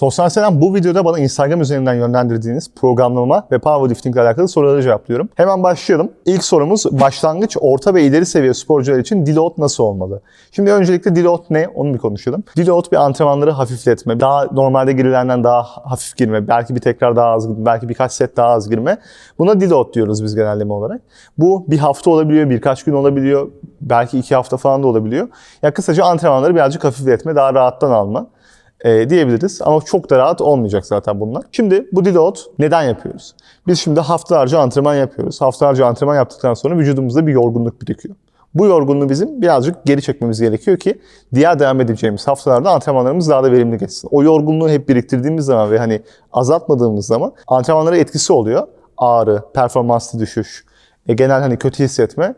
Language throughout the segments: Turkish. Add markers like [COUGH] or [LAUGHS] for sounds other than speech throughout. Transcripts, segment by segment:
Dostlar selam. Bu videoda bana Instagram üzerinden yönlendirdiğiniz programlama ve powerlifting ile alakalı soruları cevaplıyorum. Hemen başlayalım. İlk sorumuz başlangıç, orta ve ileri seviye sporcular için deload nasıl olmalı? Şimdi öncelikle deload ne? Onu bir konuşalım. Deload bir antrenmanları hafifletme, daha normalde girilenden daha hafif girme, belki bir tekrar daha az belki birkaç set daha az girme. Buna deload diyoruz biz genelleme olarak. Bu bir hafta olabiliyor, birkaç gün olabiliyor, belki iki hafta falan da olabiliyor. Ya kısaca antrenmanları birazcık hafifletme, daha rahattan alma e, diyebiliriz. Ama çok da rahat olmayacak zaten bunlar. Şimdi bu deload neden yapıyoruz? Biz şimdi haftalarca antrenman yapıyoruz. Haftalarca antrenman yaptıktan sonra vücudumuzda bir yorgunluk birikiyor. Bu yorgunluğu bizim birazcık geri çekmemiz gerekiyor ki diğer devam edeceğimiz haftalarda antrenmanlarımız daha da verimli geçsin. O yorgunluğu hep biriktirdiğimiz zaman ve hani azaltmadığımız zaman antrenmanlara etkisi oluyor. Ağrı, performanslı düşüş, e, genel hani kötü hissetme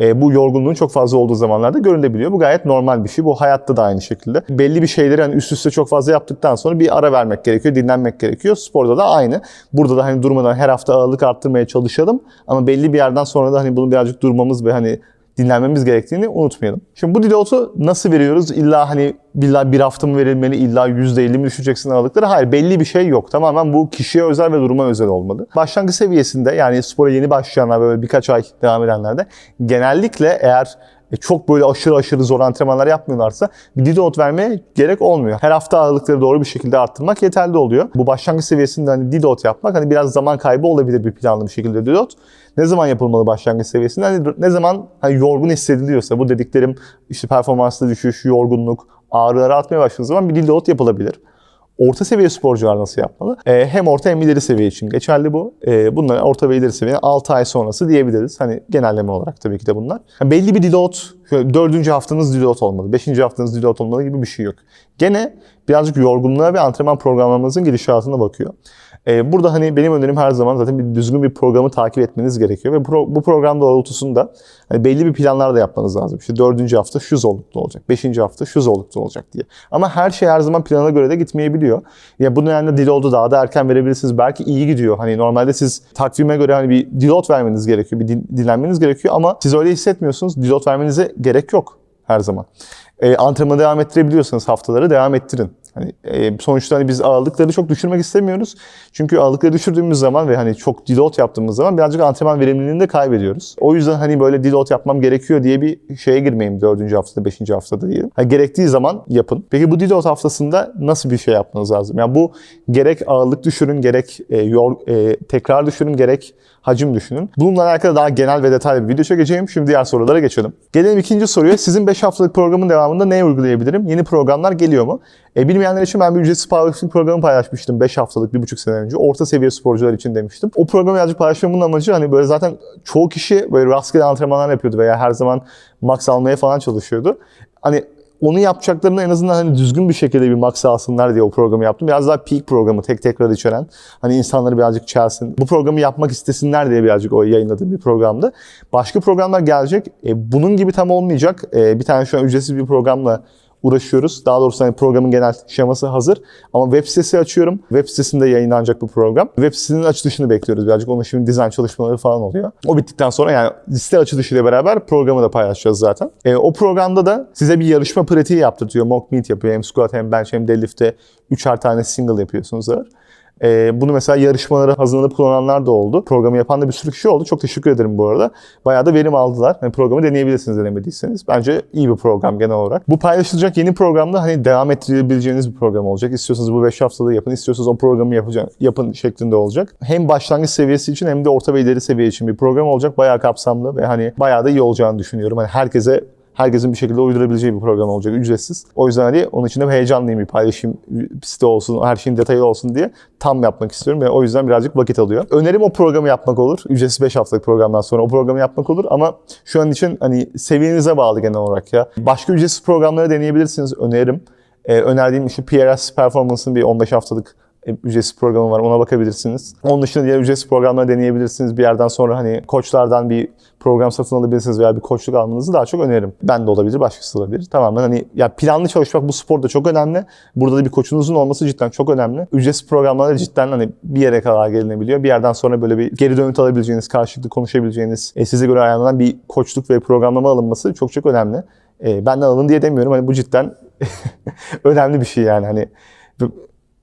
e, bu yorgunluğun çok fazla olduğu zamanlarda görülebiliyor. Bu gayet normal bir şey. Bu hayatta da aynı şekilde. Belli bir şeyleri hani üst üste çok fazla yaptıktan sonra bir ara vermek gerekiyor, dinlenmek gerekiyor. Sporda da aynı. Burada da hani durmadan her hafta ağırlık arttırmaya çalışalım ama belli bir yerden sonra da hani bunu birazcık durmamız ve hani dinlenmemiz gerektiğini unutmayalım. Şimdi bu deload'u nasıl veriyoruz? İlla hani illa bir hafta mı verilmeli, illa %50 mi düşeceksin aralıkları? Hayır belli bir şey yok. Tamamen bu kişiye özel ve duruma özel olmalı. Başlangıç seviyesinde yani spora yeni başlayanlar böyle birkaç ay devam edenlerde genellikle eğer e, çok böyle aşırı aşırı zor antrenmanlar yapmıyorlarsa bir deload vermeye gerek olmuyor. Her hafta ağırlıkları doğru bir şekilde arttırmak yeterli oluyor. Bu başlangıç seviyesinde hani deload yapmak hani biraz zaman kaybı olabilir bir planlı bir şekilde deload. Ne zaman yapılmalı başlangıç seviyesinde? Hani ne zaman hani yorgun hissediliyorsa bu dediklerim işte performanslı düşüş, yorgunluk, ağrıları artmaya başladığı zaman bir deload yapılabilir. Orta seviye sporcular nasıl yapmalı? Ee, hem orta hem ileri seviye için geçerli bu. Ee, bunlar orta ve ileri seviye 6 ay sonrası diyebiliriz. Hani genelleme olarak tabii ki de bunlar. Yani belli bir deload, 4. haftanız deload olmalı, 5. haftanız deload olmalı gibi bir şey yok. Gene birazcık yorgunluğa ve antrenman programlamanızın gidişatına bakıyor. Ee, burada hani benim önerim her zaman zaten bir düzgün bir programı takip etmeniz gerekiyor ve pro, bu program doğrultusunda hani belli bir planlar da yapmanız lazım. İşte dördüncü hafta şu zorlukta olacak, beşinci hafta şu zorlukta olacak diye. Ama her şey her zaman plana göre de gitmeyebiliyor. Ya bu nedenle deload'u daha da erken verebilirsiniz. Belki iyi gidiyor. Hani normalde siz takvime göre hani bir deload vermeniz gerekiyor, bir din, dinlenmeniz gerekiyor ama siz öyle hissetmiyorsunuz. Deload vermenize gerek yok her zaman. E, antrenmanı devam ettirebiliyorsanız haftaları devam ettirin. Hani e, sonuçta hani biz ağırlıkları çok düşürmek istemiyoruz. Çünkü ağırlıkları düşürdüğümüz zaman ve hani çok deload yaptığımız zaman birazcık antrenman verimliliğini de kaybediyoruz. O yüzden hani böyle deload yapmam gerekiyor diye bir şeye girmeyin dördüncü haftada, beşinci haftada diyelim. Yani gerektiği zaman yapın. Peki bu deload haftasında nasıl bir şey yapmanız lazım? Yani bu gerek ağırlık düşürün, gerek e, yor, e, tekrar düşürün, gerek hacim düşünün. Bununla alakalı daha genel ve detaylı bir video çekeceğim. Şimdi diğer sorulara geçelim. Gelelim ikinci soruya. Sizin 5 haftalık programın devamında ne uygulayabilirim? Yeni programlar geliyor mu? E, bilmeyenler için ben bir ücretsiz powerlifting programı paylaşmıştım 5 haftalık, 1,5 sene önce. Orta seviye sporcular için demiştim. O programı birazcık paylaşmamın amacı hani böyle zaten çoğu kişi böyle rastgele antrenmanlar yapıyordu veya her zaman max almaya falan çalışıyordu. Hani onu yapacaklarını en azından hani düzgün bir şekilde bir max alsınlar diye o programı yaptım. Biraz daha peak programı tek tekrar içeren. Hani insanları birazcık çelsin. Bu programı yapmak istesinler diye birazcık o yayınladığım bir programdı. Başka programlar gelecek. E, bunun gibi tam olmayacak. E, bir tane şu an ücretsiz bir programla uğraşıyoruz. Daha doğrusu hani programın genel şeması hazır. Ama web sitesi açıyorum. Web sitesinde yayınlanacak bu program. Web sitesinin açılışını bekliyoruz birazcık. Onun şimdi dizayn çalışmaları falan oluyor. O bittikten sonra yani liste açılışıyla beraber programı da paylaşacağız zaten. E, o programda da size bir yarışma pratiği yaptırtıyor. Mock meet yapıyor. Hem squat hem bench hem deadlift'te üçer tane single yapıyorsunuz ağır. E, bunu mesela yarışmalara hazırlanıp kullananlar da oldu. Programı yapan da bir sürü kişi oldu. Çok teşekkür ederim bu arada. Bayağı da verim aldılar. Yani programı deneyebilirsiniz denemediyseniz. Bence iyi bir program genel olarak. Bu paylaşılacak yeni programda hani devam ettirebileceğiniz bir program olacak. İstiyorsanız bu 5 haftada yapın. istiyorsanız o programı yapacak, yapın şeklinde olacak. Hem başlangıç seviyesi için hem de orta ve ileri seviye için bir program olacak. Bayağı kapsamlı ve hani bayağı da iyi olacağını düşünüyorum. Hani herkese herkesin bir şekilde uydurabileceği bir program olacak ücretsiz. O yüzden hani onun için de heyecanlıyım bir paylaşayım site olsun, her şeyin detayı olsun diye tam yapmak istiyorum ve o yüzden birazcık vakit alıyor. Önerim o programı yapmak olur. Ücretsiz 5 haftalık programdan sonra o programı yapmak olur ama şu an için hani seviyenize bağlı genel olarak ya. Başka ücretsiz programları deneyebilirsiniz öneririm. Ee, önerdiğim işte PRS Performance'ın bir 15 haftalık ücretsiz programı var. Ona bakabilirsiniz. Onun dışında diğer ücretsiz programları deneyebilirsiniz. Bir yerden sonra hani koçlardan bir program satın alabilirsiniz veya bir koçluk almanızı daha çok öneririm. Ben de olabilir, başkası da olabilir. Tamamen hani ya planlı çalışmak bu sporda çok önemli. Burada da bir koçunuzun olması cidden çok önemli. Ücretsiz programlarda cidden hani bir yere kadar gelinebiliyor. Bir yerden sonra böyle bir geri dönüt alabileceğiniz, karşılıklı konuşabileceğiniz, e, size göre ayarlanan bir koçluk ve programlama alınması çok çok önemli. E, benden alın diye demiyorum. Hani bu cidden [LAUGHS] önemli bir şey yani. Hani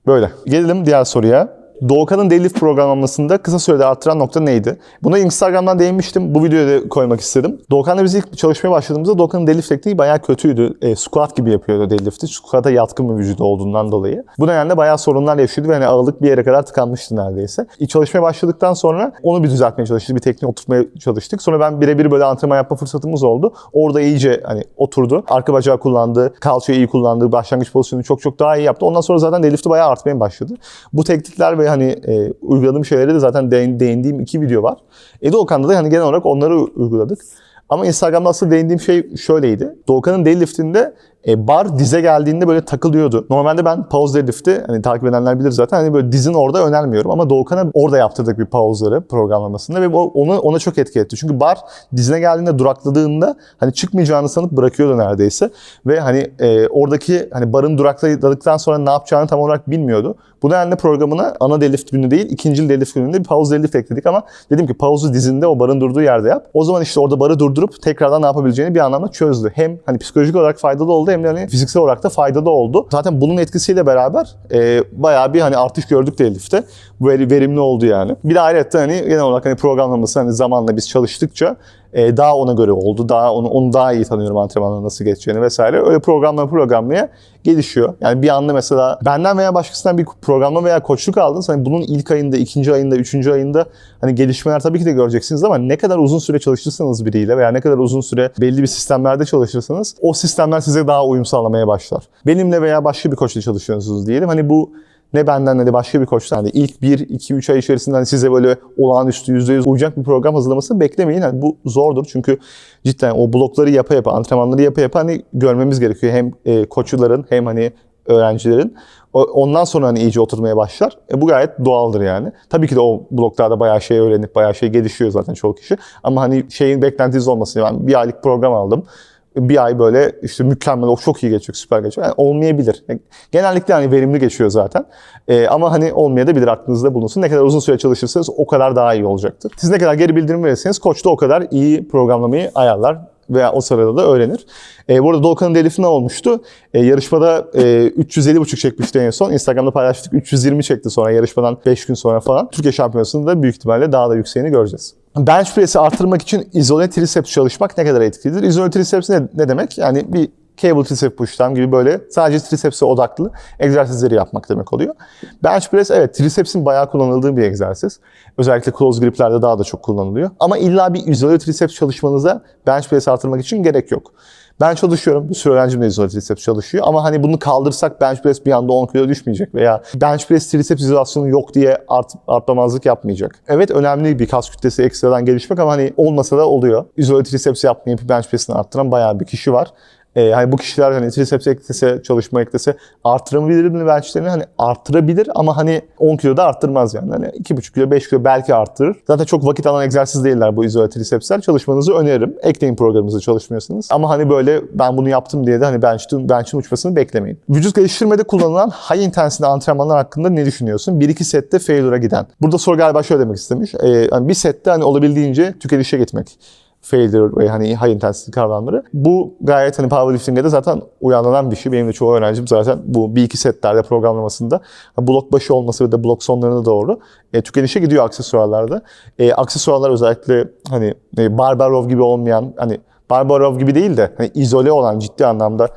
Böyle. Gelelim diğer soruya. Doğukan'ın deadlift programlamasında kısa sürede arttıran nokta neydi? Buna Instagram'dan değinmiştim. Bu videoya da koymak istedim. Doğukan'la biz ilk çalışmaya başladığımızda Doğukan'ın deadlift tekniği bayağı kötüydü. E, squat gibi yapıyordu deadlift'i. Squat'a yatkın bir vücudu olduğundan dolayı. Bu nedenle bayağı sorunlar yaşıyordu ve hani ağırlık bir yere kadar tıkanmıştı neredeyse. İlk çalışmaya başladıktan sonra onu bir düzeltmeye çalıştık. Bir teknik oturtmaya çalıştık. Sonra ben birebir böyle antrenman yapma fırsatımız oldu. Orada iyice hani oturdu. Arka bacağı kullandı. Kalçayı iyi kullandı. Başlangıç pozisyonunu çok çok daha iyi yaptı. Ondan sonra zaten deadlift'i bayağı artmaya başladı. Bu teknikler ve hani e, uyguladığım şeylere de zaten değin- değindiğim iki video var. E Doğukan'da da hani genel olarak onları uyguladık. Ama Instagram'da asıl değindiğim şey şöyleydi. Doğukan'ın deadlift'inde e, bar dize geldiğinde böyle takılıyordu. Normalde ben pause deadlift'i hani takip edenler bilir zaten hani böyle dizin orada önermiyorum ama Doğukan'a orada yaptırdık bir pause'ları programlamasında ve o, onu ona çok etki etti. Çünkü bar dizine geldiğinde durakladığında hani çıkmayacağını sanıp bırakıyordu neredeyse ve hani e, oradaki hani barın durakladıktan sonra ne yapacağını tam olarak bilmiyordu. Bu nedenle programına ana deadlift günü değil, ikinci deadlift gününde bir pause deadlift ekledik ama dedim ki pause'u dizinde o barın durduğu yerde yap. O zaman işte orada barı durdurup tekrardan ne yapabileceğini bir anlamda çözdü. Hem hani psikolojik olarak faydalı oldu de hani fiziksel olarak da faydalı oldu. Zaten bunun etkisiyle beraber e, bayağı bir hani artış gördük deadlift'te. Veri, verimli oldu yani. Bir de ayrıca hani genel olarak hani programlaması hani zamanla biz çalıştıkça e, daha ona göre oldu. Daha onu, onu daha iyi tanıyorum antrenmanla nasıl geçeceğini vesaire. Öyle programlaya programlaya gelişiyor. Yani bir anda mesela benden veya başkasından bir programlama veya koçluk aldınız. Hani bunun ilk ayında, ikinci ayında, üçüncü ayında hani gelişmeler tabii ki de göreceksiniz ama ne kadar uzun süre çalışırsanız biriyle veya ne kadar uzun süre belli bir sistemlerde çalışırsanız o sistemler size daha uyum sağlamaya başlar. Benimle veya başka bir koçla çalışıyorsunuz diyelim. Hani bu ne benden ne de başka bir koçtan hani ilk 1, 2, 3 ay içerisinde hani size böyle olağanüstü %100 uyacak bir program hazırlamasını beklemeyin. Hani bu zordur çünkü cidden o blokları yapa yapa, antrenmanları yapa yapa hani görmemiz gerekiyor. Hem e, koçuların hem hani öğrencilerin. Ondan sonra hani iyice oturmaya başlar. E, bu gayet doğaldır yani. Tabii ki de o bloklarda bayağı şey öğrenip bayağı şey gelişiyor zaten çoğu kişi. Ama hani şeyin beklentiniz olmasın. Ben bir aylık program aldım bir ay böyle işte mükemmel, o çok iyi geçiyor, süper geçiyor. Yani olmayabilir. Genellikle hani verimli geçiyor zaten. Ee, ama hani olmayabilir aklınızda bulunsun. Ne kadar uzun süre çalışırsanız o kadar daha iyi olacaktır. Siz ne kadar geri bildirim verirseniz koç da o kadar iyi programlamayı ayarlar veya o sırada da öğrenir. E, bu arada Doğukan'ın delifi ne olmuştu? E, yarışmada e, [LAUGHS] 350.5 çekmişti en son. Instagram'da paylaştık. 320 çekti sonra yarışmadan 5 gün sonra falan. Türkiye Şampiyonası'nda büyük ihtimalle daha da yükseğini göreceğiz. Bench press'i artırmak için izole triceps çalışmak ne kadar etkilidir? İzole triceps ne, ne demek? Yani bir cable tricep push'tan gibi böyle sadece triceps'e odaklı egzersizleri yapmak demek oluyor. Bench press evet triceps'in bayağı kullanıldığı bir egzersiz. Özellikle close grip'lerde daha da çok kullanılıyor. Ama illa bir izole triceps çalışmanıza bench press artırmak için gerek yok. Ben çalışıyorum. Bir sürü öğrencim de izole triceps çalışıyor. Ama hani bunu kaldırsak bench press bir anda 10 kilo düşmeyecek veya bench press triceps izolasyonu yok diye art, artlamazlık yapmayacak. Evet önemli bir kas kütlesi ekstradan gelişmek ama hani olmasa da oluyor. İzole triceps yapmayıp bench press'ini arttıran bayağı bir kişi var. Ee, hani bu kişiler hani triceps eklese, çalışma eklese artırabilir mi benchlerini? Hani artırabilir ama hani 10 kilo da arttırmaz yani. Hani 2,5 kilo, 5 kilo belki arttırır. Zaten çok vakit alan egzersiz değiller bu izole tricepsler. Çalışmanızı öneririm. Ekleyin programınızı çalışmıyorsanız. Ama hani böyle ben bunu yaptım diye de hani bench'in, bench'in uçmasını beklemeyin. Vücut geliştirmede kullanılan high intensity antrenmanlar hakkında ne düşünüyorsun? 1-2 sette failure'a giden. Burada soru galiba şöyle demek istemiş. Ee, hani bir sette hani olabildiğince tükenişe gitmek failure ve hani high intensity kavramları. Bu gayet hani powerlifting'de de zaten uyarlanan bir şey. Benim de çoğu öğrencim zaten bu bir iki setlerde programlamasında blok başı olması ve de blok sonlarına doğru e, tükenişe gidiyor aksesuarlarda. E, aksesuarlar özellikle hani e, Barbarov gibi olmayan hani Barbarov gibi değil de hani izole olan ciddi anlamda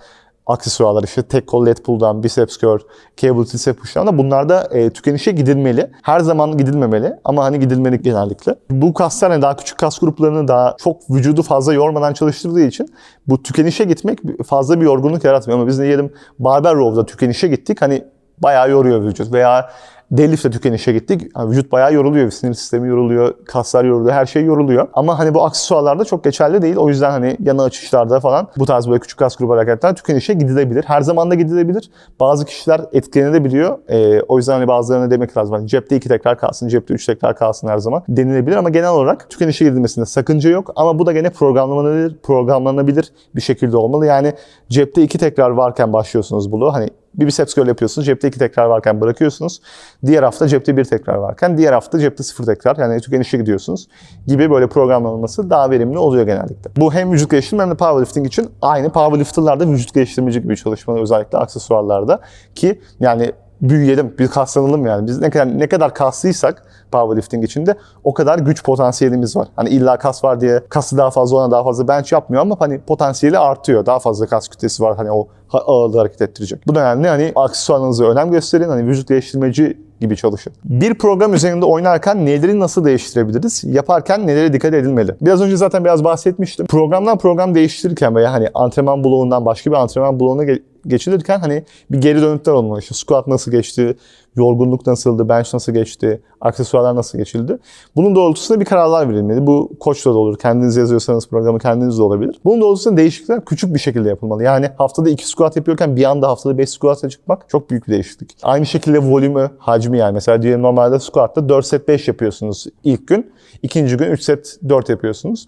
aksesuarlar işte tek kol lat pull'dan, biceps curl, cable tricep push'tan da bunlarda e, tükenişe gidilmeli. Her zaman gidilmemeli ama hani gidilmeli genellikle. Bu kaslar hani daha küçük kas gruplarını daha çok vücudu fazla yormadan çalıştırdığı için bu tükenişe gitmek fazla bir yorgunluk yaratmıyor. Ama biz ne diyelim barbell row'da tükenişe gittik hani bayağı yoruyor vücut veya deadlift'te tükenişe gittik. Yani vücut bayağı yoruluyor. Sinir sistemi yoruluyor, kaslar yoruluyor, her şey yoruluyor. Ama hani bu aksesuarlarda çok geçerli değil. O yüzden hani yana açışlarda falan bu tarz böyle küçük kas grubu hareketler tükenişe gidilebilir. Her zaman da gidilebilir. Bazı kişiler etkilenebiliyor. Ee, o yüzden hani bazılarına demek lazım. Hani cepte iki tekrar kalsın, cepte üç tekrar kalsın her zaman denilebilir. Ama genel olarak tükenişe gidilmesinde sakınca yok. Ama bu da gene programlanabilir, programlanabilir bir şekilde olmalı. Yani cepte iki tekrar varken başlıyorsunuz bunu. Hani bir biceps curl yapıyorsunuz. Cepte iki tekrar varken bırakıyorsunuz. Diğer hafta cepte bir tekrar varken diğer hafta cepte sıfır tekrar yani tükenişe gidiyorsunuz gibi böyle programlanması daha verimli oluyor genellikle. Bu hem vücut geliştirme hem de powerlifting için aynı powerlifter'larda vücut geliştirmeci gibi çalışmalar özellikle aksesuarlarda ki yani büyüyelim, bir kaslanalım yani. Biz ne kadar ne kadar kaslıysak powerlifting içinde o kadar güç potansiyelimiz var. Hani illa kas var diye kası daha fazla ona daha fazla bench yapmıyor ama hani potansiyeli artıyor. Daha fazla kas kütlesi var hani o ağırlığı hareket ettirecek. Bu nedenle hani aksesuarınıza önem gösterin. Hani vücut değiştirmeci gibi çalışın. Bir program üzerinde oynarken neleri nasıl değiştirebiliriz? Yaparken nelere dikkat edilmeli? Biraz önce zaten biraz bahsetmiştim. Programdan program değiştirirken veya hani antrenman bloğundan başka bir antrenman bloğuna geçilirken hani bir geri dönütler olmalı. İşte squat nasıl geçti, yorgunluk nasıldı, bench nasıl geçti, aksesuarlar nasıl geçildi. Bunun doğrultusunda bir kararlar verilmeli. Bu koçla da olur. Kendiniz yazıyorsanız programı kendiniz de olabilir. Bunun doğrultusunda değişiklikler küçük bir şekilde yapılmalı. Yani haftada 2 squat yapıyorken bir anda haftada 5 squat'a çıkmak çok büyük bir değişiklik. Aynı şekilde volümü, hacmi yani. Mesela diyelim normalde squat'ta 4 set 5 yapıyorsunuz ilk gün. ikinci gün 3 set 4 yapıyorsunuz.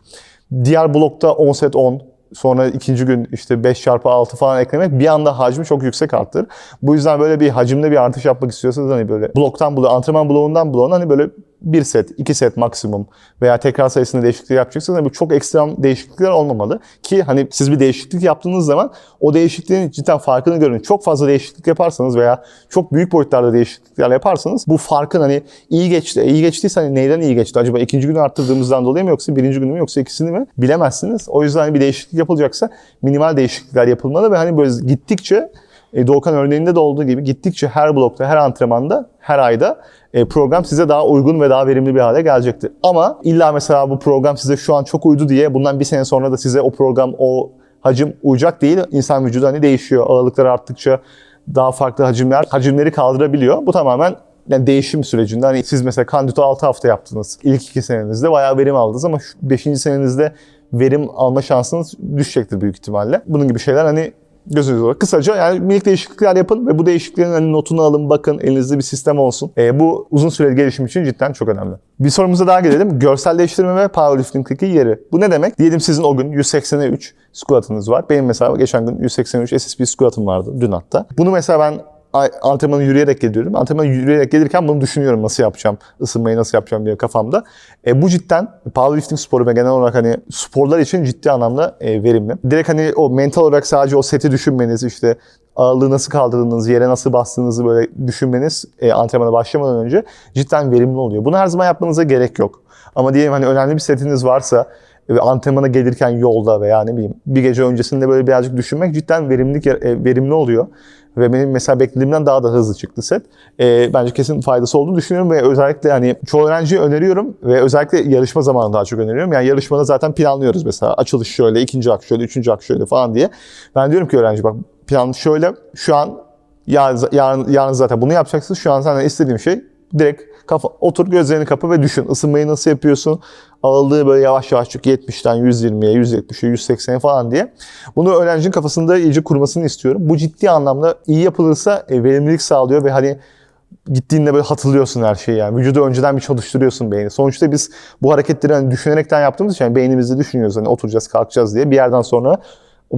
Diğer blokta 10 set 10, sonra ikinci gün işte 5 çarpı 6 falan eklemek bir anda hacmi çok yüksek arttırır. Bu yüzden böyle bir hacimde bir artış yapmak istiyorsanız hani böyle bloktan bloğa, antrenman bloğundan bloğuna hani böyle bir set, iki set maksimum veya tekrar sayısında değişiklik yapacaksanız hani bu çok ekstrem değişiklikler olmamalı. Ki hani siz bir değişiklik yaptığınız zaman o değişikliğin cidden farkını görün. Çok fazla değişiklik yaparsanız veya çok büyük boyutlarda değişiklikler yaparsanız bu farkın hani iyi geçti, iyi geçtiyse hani neyden iyi geçti? Acaba ikinci günü arttırdığımızdan dolayı mı yoksa birinci günü mü yoksa ikisini mi? Bilemezsiniz. O yüzden hani bir değişiklik yapılacaksa minimal değişiklikler yapılmalı ve hani böyle gittikçe e, Doğukan örneğinde de olduğu gibi gittikçe her blokta, her antrenmanda, her ayda e, program size daha uygun ve daha verimli bir hale gelecektir. Ama illa mesela bu program size şu an çok uydu diye bundan bir sene sonra da size o program, o hacim uyacak değil. İnsan vücudu hani değişiyor. Ağırlıklar arttıkça daha farklı hacimler, hacimleri kaldırabiliyor. Bu tamamen yani değişim sürecinde hani siz mesela kandito 6 hafta yaptınız. İlk 2 senenizde bayağı verim aldınız ama 5. senenizde verim alma şansınız düşecektir büyük ihtimalle. Bunun gibi şeyler hani gözünüz olarak. Kısaca yani minik değişiklikler yapın ve bu değişikliklerin hani notunu alın, bakın elinizde bir sistem olsun. E, bu uzun süreli gelişim için cidden çok önemli. Bir sorumuza daha gelelim. [LAUGHS] Görselleştirme ve powerlifting'deki yeri. Bu ne demek? Diyelim sizin o gün 183 squat'ınız var. Benim mesela geçen gün 183 SSP squat'ım vardı dün hatta. Bunu mesela ben antrenmana yürüyerek geliyorum. Antrenmana yürüyerek gelirken bunu düşünüyorum nasıl yapacağım, ısınmayı nasıl yapacağım diye kafamda. E, bu cidden powerlifting sporu ve genel olarak hani sporlar için ciddi anlamda e, verimli. Direkt hani o mental olarak sadece o seti düşünmeniz işte ağırlığı nasıl kaldırdığınız, yere nasıl bastığınızı böyle düşünmeniz e, antrenmana başlamadan önce cidden verimli oluyor. Bunu her zaman yapmanıza gerek yok. Ama diyelim hani önemli bir setiniz varsa ve antrenmana gelirken yolda veya ne bileyim bir gece öncesinde böyle birazcık düşünmek cidden verimli e, verimli oluyor. Ve benim mesela beklediğimden daha da hızlı çıktı set. E, bence kesin faydası olduğunu düşünüyorum ve özellikle hani çoğu öğrenciye öneriyorum ve özellikle yarışma zamanı daha çok öneriyorum. Yani yarışmada zaten planlıyoruz mesela açılış şöyle, ikinci ak şöyle, üçüncü ak şöyle falan diye. Ben diyorum ki öğrenci bak plan şöyle şu an yarın, yarın, yarın zaten bunu yapacaksın. Şu an senden istediğim şey direkt kafa, otur gözlerini kapı ve düşün. Isınmayı nasıl yapıyorsun? Ağırlığı böyle yavaş yavaş çık 70'ten 120'ye, 170'e, 180'e falan diye. Bunu öğrencinin kafasında iyice kurmasını istiyorum. Bu ciddi anlamda iyi yapılırsa e, verimlilik sağlıyor ve hani gittiğinde böyle hatırlıyorsun her şeyi yani. Vücudu önceden bir çalıştırıyorsun beyni. Sonuçta biz bu hareketleri hani düşünerekten yaptığımız için yani beynimizde düşünüyoruz hani oturacağız, kalkacağız diye. Bir yerden sonra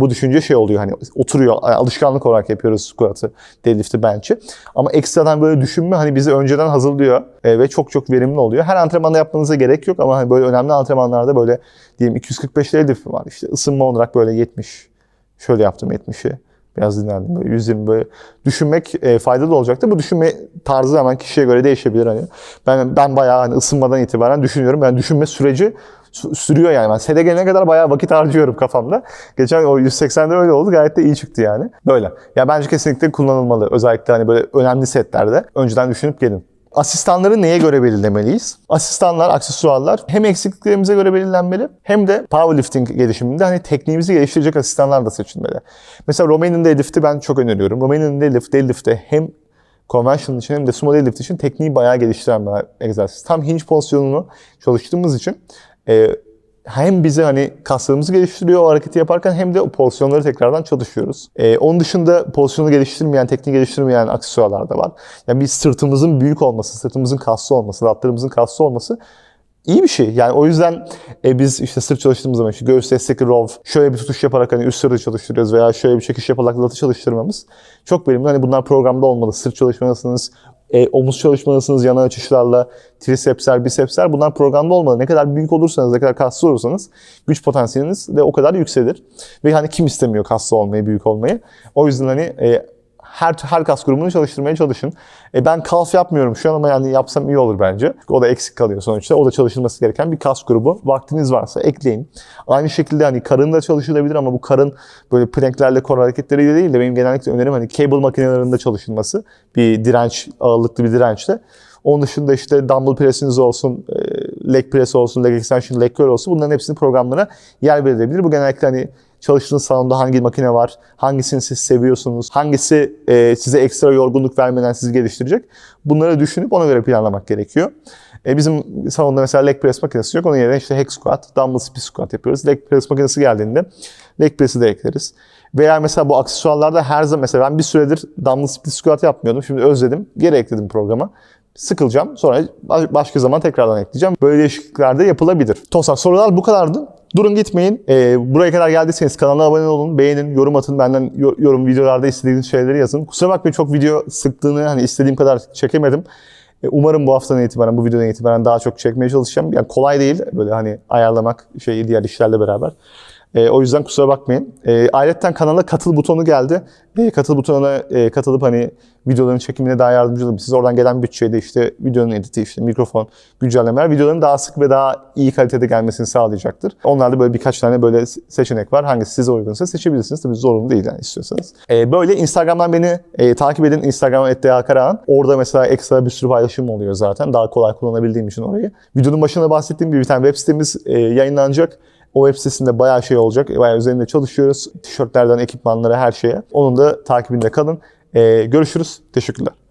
bu düşünce şey oluyor hani oturuyor alışkanlık olarak yapıyoruz squat'ı, deadlift'i, bench'i. Ama ekstradan böyle düşünme hani bizi önceden hazırlıyor e, ve çok çok verimli oluyor. Her antrenmanda yapmanıza gerek yok ama hani böyle önemli antrenmanlarda böyle diyelim 245 deadlift var işte ısınma olarak böyle 70 şöyle yaptım 70'i. Biraz dinlendim böyle 120 böyle düşünmek e, faydalı olacaktır. Bu düşünme tarzı hemen kişiye göre değişebilir hani. Ben ben bayağı hani ısınmadan itibaren düşünüyorum. Yani düşünme süreci sü- sürüyor yani. Ben sete gelene kadar bayağı vakit harcıyorum kafamda. Geçen o 180'de öyle oldu. Gayet de iyi çıktı yani. Böyle. Ya bence kesinlikle kullanılmalı. Özellikle hani böyle önemli setlerde önceden düşünüp gelin. Asistanları neye göre belirlemeliyiz? Asistanlar, aksesuarlar hem eksikliklerimize göre belirlenmeli hem de powerlifting gelişiminde hani tekniğimizi geliştirecek asistanlar da seçilmeli. Mesela Romanian deadlift'i ben çok öneriyorum. Romanian deadlift, deadlift'te hem conventional için hem de sumo deadlift için tekniği bayağı geliştiren bir egzersiz. Tam hinge pozisyonunu çalıştığımız için e, hem bize hani kaslarımızı geliştiriyor o hareketi yaparken hem de o pozisyonları tekrardan çalışıyoruz. Ee, onun dışında pozisyonu geliştirmeyen, tekniği geliştirmeyen aksesuarlar da var. Yani bir sırtımızın büyük olması, sırtımızın kaslı olması, latlarımızın kaslı olması iyi bir şey. Yani o yüzden e, biz işte sırt çalıştığımız zaman işte göğüs destekli row, şöyle bir tutuş yaparak hani üst sırtı çalıştırıyoruz veya şöyle bir çekiş yaparak latı çalıştırmamız çok verimli. Hani bunlar programda olmalı. Sırt çalışmalısınız, e, omuz çalışmalısınız yana açışlarla, trisepsler, bisepsler bunlar programda olmalı. Ne kadar büyük olursanız, ne kadar kaslı olursanız güç potansiyeliniz de o kadar yükselir. Ve hani kim istemiyor kaslı olmayı, büyük olmayı. O yüzden hani e, her her kas grubunu çalıştırmaya çalışın. E ben kalf yapmıyorum şu an ama yani yapsam iyi olur bence. O da eksik kalıyor sonuçta. O da çalışılması gereken bir kas grubu. Vaktiniz varsa ekleyin. Aynı şekilde hani karın da çalışılabilir ama bu karın böyle planklerle kor hareketleriyle değil de benim genellikle önerim hani cable makinelerinde çalışılması. Bir direnç, ağırlıklı bir dirençle. Onun dışında işte dumbbell pressiniz olsun, e, leg press olsun, leg extension, leg curl olsun bunların hepsini programlara yer verilebilir. Bu genellikle hani çalıştığınız salonda hangi makine var, hangisini siz seviyorsunuz, hangisi e, size ekstra yorgunluk vermeden sizi geliştirecek. Bunları düşünüp ona göre planlamak gerekiyor. E, bizim salonda mesela leg press makinesi yok. Onun yerine işte hack squat, dumbbell split squat yapıyoruz. Leg press makinesi geldiğinde leg press'i de ekleriz. Veya mesela bu aksesuarlarda her zaman mesela ben bir süredir dumbbell split squat yapmıyordum. Şimdi özledim. Geri ekledim programa sıkılacağım. Sonra başka zaman tekrardan ekleyeceğim. Böyle değişiklikler de yapılabilir. Tosak sorular bu kadardı. Durun gitmeyin. Ee, buraya kadar geldiyseniz kanala abone olun, beğenin, yorum atın. Benden yo- yorum videolarda istediğiniz şeyleri yazın. Kusura bakmayın çok video sıktığını hani istediğim kadar çekemedim. Ee, umarım bu haftadan itibaren, bu videodan itibaren daha çok çekmeye çalışacağım. Yani kolay değil böyle hani ayarlamak şeyi diğer işlerle beraber. E, o yüzden kusura bakmayın. E, ayrıca kanala katıl butonu geldi. E, katıl butonuna e, katılıp hani videoların çekimine daha yardımcı olabilir. Siz oradan gelen bütçeyle işte videonun editi, işte mikrofon, güncellemeler videoların daha sık ve daha iyi kalitede gelmesini sağlayacaktır. Onlarda böyle birkaç tane böyle seçenek var. Hangisi size uygunsa seçebilirsiniz. Tabii zorunlu değil yani istiyorsanız. E, böyle Instagram'dan beni e, takip edin. Instagram @dağkarahan. Orada mesela ekstra bir sürü paylaşım oluyor zaten. Daha kolay kullanabildiğim için orayı. Videonun başında bahsettiğim gibi bir tane web sitemiz e, yayınlanacak. O web sitesinde bayağı şey olacak. Bayağı üzerinde çalışıyoruz. Tişörtlerden ekipmanlara her şeye. Onun da takibinde kalın. Ee, görüşürüz. Teşekkürler.